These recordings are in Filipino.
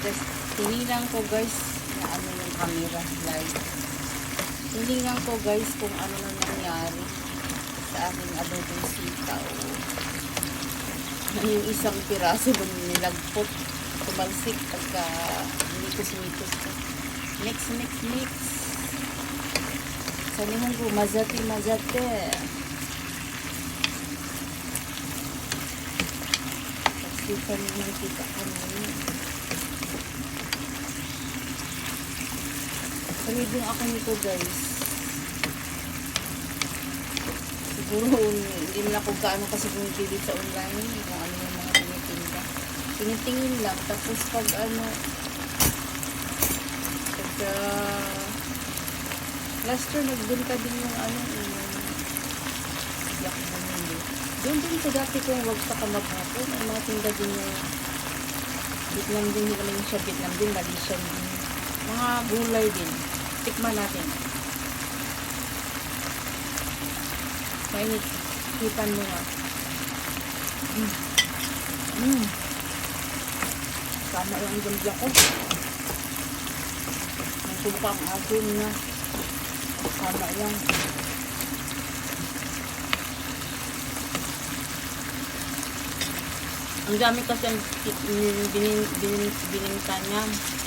guys, tinilang ko guys na ano yung camera live. Tinilang ko guys kung ano na nangyari sa aking adobong sitaw. Yung isang piraso nung nilagpot, tumalsik pagka mikus-mikus ko. Mix, mix, mix. Sa Nihongo, mazate, mazate. Pagsipan ng kita Pamidong ako nito guys. Siguro hindi na ako gaano kasi bumibili sa online kung ano yung mga tinitinda. Tinitingin lang. Tapos pag ano, pag uh, last year nagbenta din yung ano, yung yak bumili. Doon din sa dati ko yung wag sa kamaghapon. May mga tinda din yung Vietnam din, hindi naman siya Vietnam din, Malaysian din. Mga gulay din. Tikman natin. Mainit. Hipan mo na. Mm. Mm. Tama lang ang gambla ko. Suka ang asin na. Tama lang. Ang dami kasi ang bin, bin, bin, bininta niya.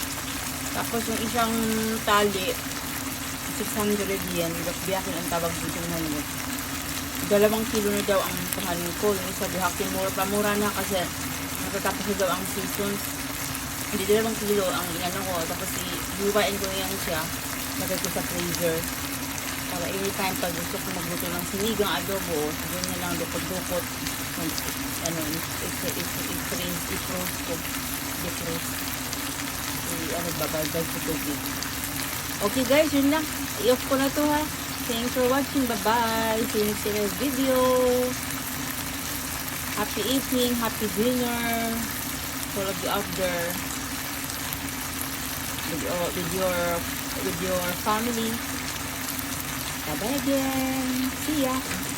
Tapos yung isang tali, 600 yen. Biyakin ang tawag dito ngayon. Dalawang kilo na daw ang kahanin ko. Yung isa bihakin, mura pa mura na kasi natatapos na daw ang season. Hindi dalawang kilo ang inano ko. Tapos ihiwain ko yan siya. Lagay ko sa freezer. Para anytime pag gusto ko magluto ng sinigang adobo, doon na lang dukot-dukot. Ano, i-freeze, i-froze ko. I-froze. Ba, bagay ko tubig. Okay guys, yun lang. I-off ko na to ha. Thanks for watching. Bye-bye. See you in next video. Happy eating, happy dinner. All of you out there. With your, with your, with your family. Bye-bye again. See ya.